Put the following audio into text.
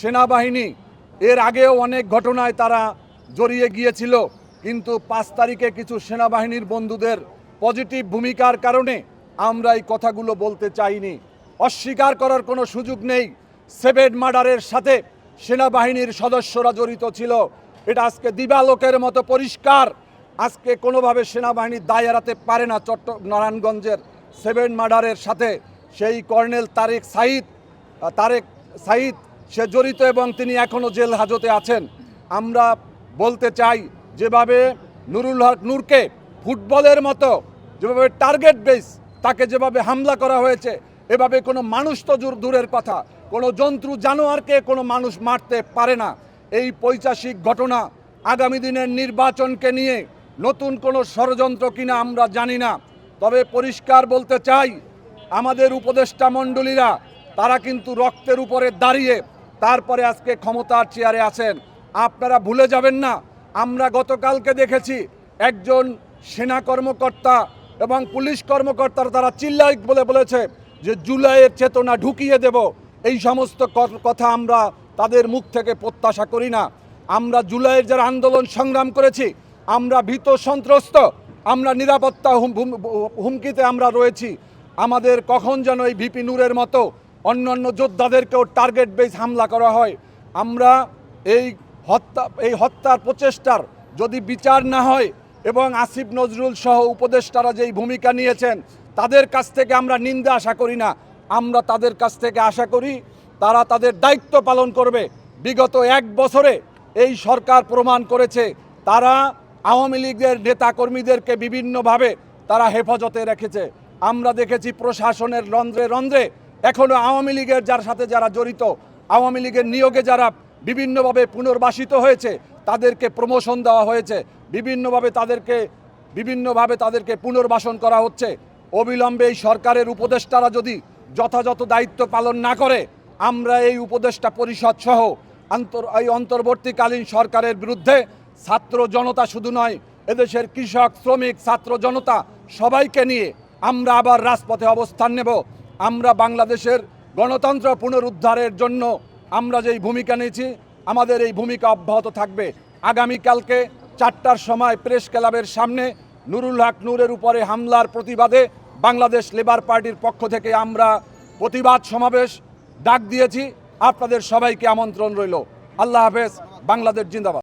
সেনাবাহিনী, এর আগেও অনেক ঘটনায় তারা জড়িয়ে গিয়েছিল, কিন্তু পাঁচ তারিখে কিছু সেনাবাহিনীর বন্ধুদের পজিটিভ ভূমিকার কারণে আমরা এই কথাগুলো বলতে চাইনি। অস্বীকার করার কোনো সুযোগ নেই সেভেন মার্ডারের সাথে সেনাবাহিনীর সদস্যরা জড়িত ছিল। এটা আজকে দিবালোকের মতো পরিষ্কার। আজকে কোনোভাবে সেনাবাহিনী দায় এড়াতে পারে না চট্ট নারায়ণগঞ্জের সেভেন মার্ডারের সাথে। সেই কর্নেল তারেক সাইদ তারেক সাইদ সে জড়িত এবং তিনি এখনও জেল হাজতে আছেন। আমরা বলতে চাই, যেভাবে নুরুল হক নূরকে ফুটবলের মতো, যেভাবে টার্গেট বেস তাকে যেভাবে হামলা করা হয়েছে, এভাবে কোনো মানুষ তো দূর, দূরের কথা। কোনো জন্তু জানোয়ারকে কোনো মানুষ মারতে পারে না। এই পৈচাসিক ঘটনা আগামী দিনের নির্বাচনকে নিয়ে নতুন কোনো ষড়যন্ত্র কিনা আমরা জানি না। তবে পরিষ্কার বলতে চাই, আমাদের উপদেষ্টা মণ্ডলীরা, তারা কিন্তু রক্তের উপরে দাঁড়িয়ে তারপরে আজকে ক্ষমতার চেয়ারে আছেন। আপনারা ভুলে যাবেন না, আমরা গতকালকে দেখেছি একজন সেনা কর্মকর্তা এবং পুলিশ কর্মকর্তারা তারা চিল্লাই বলে বলেছে যে জুলাইয়ের চেতনা ঢুকিয়ে দেব। এই সমস্ত কথা আমরা তাদের মুখ থেকে প্রত্যাশা করি না। আমরা জুলাইয়ের যারা আন্দোলন সংগ্রাম করেছি, আমরা ভীত সন্ত্রস্ত, আমরা নিরাপত্তা হুম- হুম- হুমকিতে আমরা রয়েছি। আমাদের কখন যেন এই ভিপি নূরের মতো অন্যান্য যোদ্ধাদেরকেও টার্গেট বেস হামলা করা হয়। আমরা এই হত্যা, এই হত্যার প্রচেষ্টার যদি বিচার না হয় এবং আসিফ নজরুল সহ উপদেষ্টারা যেই ভূমিকা নিয়েছেন, তাদের কাছ থেকে আমরা নিন্দা আশা করি না। আমরা তাদের কাছ থেকে আশা করি তারা তাদের দায়িত্ব পালন করবে। বিগত এক বছরে এই সরকার প্রমাণ করেছে, তারা আওয়ামী লীগের নেতা কর্মীদেরকে বিভিন্নভাবে তারা হেফাজতে রেখেছে। আমরা দেখেছি প্রশাসনের রন্ধ্রে রন্ধ্রে এখনও আওয়ামী লীগের যার সাথে যারা জড়িত, আওয়ামী লীগের নিয়োগে যারা বিভিন্নভাবে পুনর্বাসিত হয়েছে, তাদেরকে প্রমোশন দেওয়া হয়েছে। বিভিন্নভাবে তাদেরকে বিভিন্নভাবে তাদেরকে পুনর্বাসন করা হচ্ছে। অবিলম্বে এই সরকারের উপদেষ্টারা যদি যথাযথ দায়িত্ব পালন না করে, আমরা এই উপদেষ্টা পরিষদ সহ আন্তর এই অন্তর্বর্তীকালীন সরকারের বিরুদ্ধে ছাত্র জনতা শুধু নয়, এদেশের কৃষক, শ্রমিক, ছাত্র জনতা সবাইকে নিয়ে আমরা আবার রাজপথে অবস্থান নেব। আমরা বাংলাদেশের গণতন্ত্র পুনরুদ্ধারের জন্য আমরা যেই ভূমিকা নিয়েছি, আমাদের এই ভূমিকা অব্যাহত থাকবে। আগামীকালকে চারটার সময় প্রেস ক্লাবের সামনে নুরুল হক নূরের উপরে হামলার প্রতিবাদে বাংলাদেশ লেবার পার্টির পক্ষ থেকে আমরা প্রতিবাদ সমাবেশ ডাক দিয়েছি। আপনাদের সবাইকে আমন্ত্রণ রইল। আল্লাহ হাফেজ, বাংলাদেশ জিন্দাবাদ।